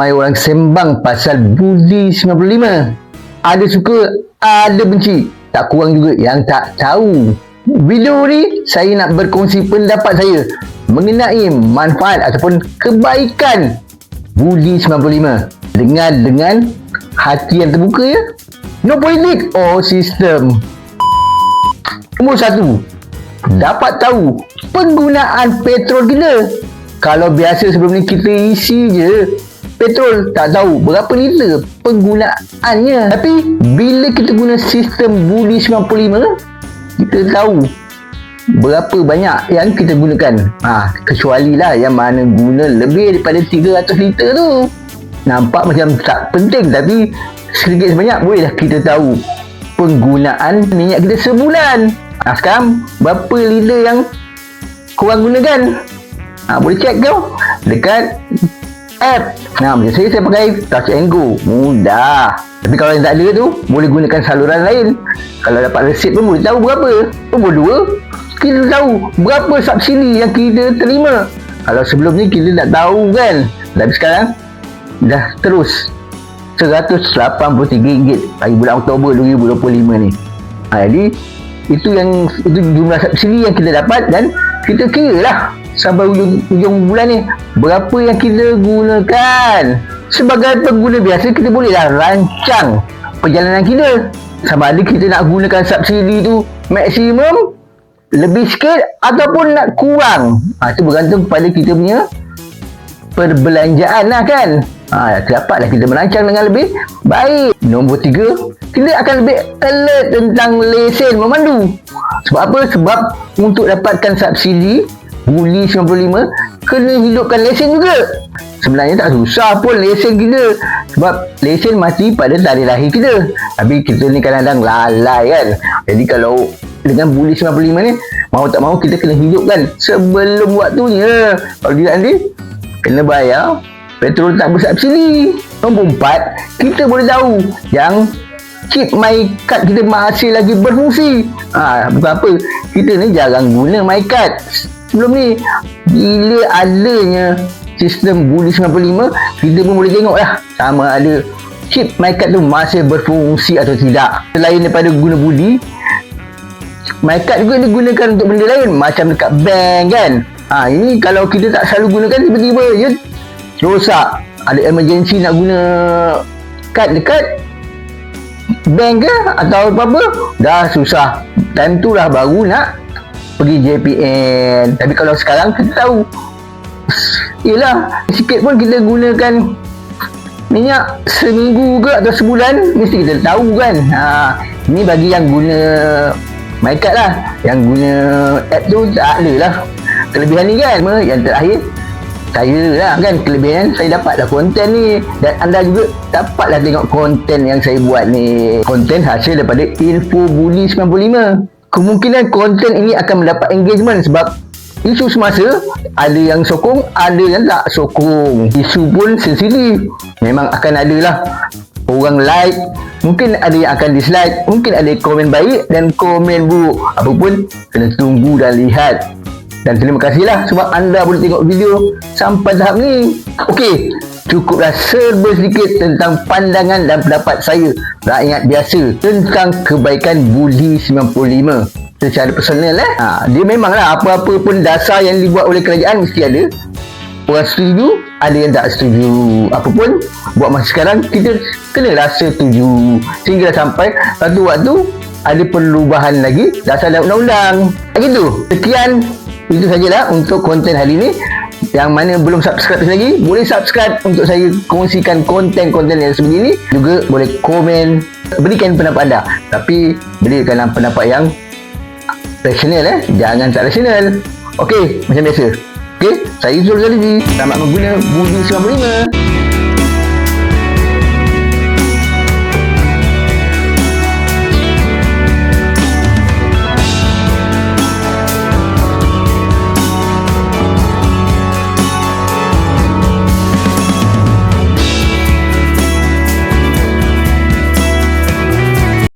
Ramai orang sembang pasal Budi 95. Ada suka, ada benci. Tak kurang juga yang tak tahu. Video ni saya nak berkongsi pendapat saya mengenai manfaat ataupun kebaikan Budi 95. Dengar dengan hati yang terbuka ya. No politik or sistem. Nombor satu, dapat tahu penggunaan petrol kita. Kalau biasa sebelum ni kita isi je petrol tak tahu berapa liter penggunaannya. Tapi bila kita guna sistem Budi 95 kita tahu berapa banyak yang kita gunakan. Ha, kecuali lah yang mana guna lebih daripada 300 liter tu. Nampak macam tak penting tapi sedikit sebanyak bolehlah kita tahu penggunaan minyak kita sebulan. Ha, sekarang berapa liter yang korang gunakan? Ha, boleh check kau dekat app. Nah, macam saya, saya pakai Touch and Go. Mudah. Tapi kalau yang tak ada tu, boleh gunakan saluran lain. Kalau dapat resit pun boleh tahu berapa. Nombor dua, kita tahu berapa subsidi yang kita terima. Kalau sebelum ni kita tak tahu kan. Tapi sekarang, dah terus RM183 bagi bulan Oktober 2025 ni. Ha, jadi, itu yang itu jumlah subsidi yang kita dapat dan kita kira lah sampai ujung, ujung bulan ni berapa yang kita gunakan? Sebagai pengguna biasa kita bolehlah rancang perjalanan kita. Sama ada kita nak gunakan subsidi tu maksimum lebih sikit ataupun nak kurang. Ha, itu bergantung kepada kita punya perbelanjaan lah kan. Ha, dapatlah kita merancang dengan lebih baik. Nombor tiga kita akan lebih alert tentang lesen memandu. Sebab apa? Sebab untuk dapatkan subsidi Buli 95 kena hidupkan lesen juga. Sebenarnya tak susah pun lesen kita sebab lesen mati pada tarikh lahir kita. Tapi kita ni kadang-kadang lalai kan. Jadi kalau dengan Buli 95 ni mau tak mau kita kena hidupkan sebelum waktunya. Kalau tidak nanti kena bayar petrol tak bersubsidi. Nombor 4, kita boleh tahu yang chip my card kita masih lagi berfungsi. Ha, bukan apa. Kita ni jarang guna my card. Sebelum ni, bila adanya sistem Budi 95, kita pun boleh tengok lah sama ada chip my card tu masih berfungsi atau tidak. Selain daripada guna Budi, my card juga digunakan untuk benda lain. Macam dekat bank kan. Ha, ini kalau kita tak selalu gunakan, tiba-tiba je rosak. Ada emergency nak guna kad dekat bank ke atau apa-apa dah susah time tu lah baru nak pergi JPN tapi kalau sekarang kita tahu. Yelah sikit pun kita gunakan minyak seminggu ke atau sebulan mesti kita tahu kan. Ha, ni bagi yang guna MyCard lah. Yang guna app tu tak ada lah. Kelebihan ni kan yang terakhir saya lah kan kelebihan saya dapatlah konten ni. Dan anda juga dapatlah tengok konten yang saya buat ni. Konten hasil daripada info buli 95 kemungkinan konten ini akan mendapat engagement sebab isu semasa ada yang sokong ada yang tak sokong. Isu pun sensitif memang akan ada lah. Orang like mungkin ada yang akan dislike mungkin ada komen baik dan komen buruk. Apapun kena tunggu dan lihat. Dan terima kasihlah sebab anda boleh tengok video sampai tahap ni. Okey, cukuplah serba sedikit tentang pandangan dan pendapat saya rakyat biasa tentang kebaikan Budi 95 secara personal eh. Ha, dia memanglah apa-apa pun dasar yang dibuat oleh kerajaan mesti ada. Orang setuju, ada yang tak setuju. Apa pun, buat masa sekarang, kita kena rasa setuju. Sehingga sampai satu waktu, ada perubahan lagi dasar dan undang-undang. Begitu. Sekian itu sajalah untuk konten hari ini yang mana belum subscribe lagi boleh subscribe untuk saya kongsikan konten-konten yang sebegini juga boleh komen berikan pendapat anda. Tapi berikanlah pendapat yang rasional eh? Jangan tak rasional. Ok macam biasa. Ok saya Zul Zalizi. Selamat mengguna Budi 95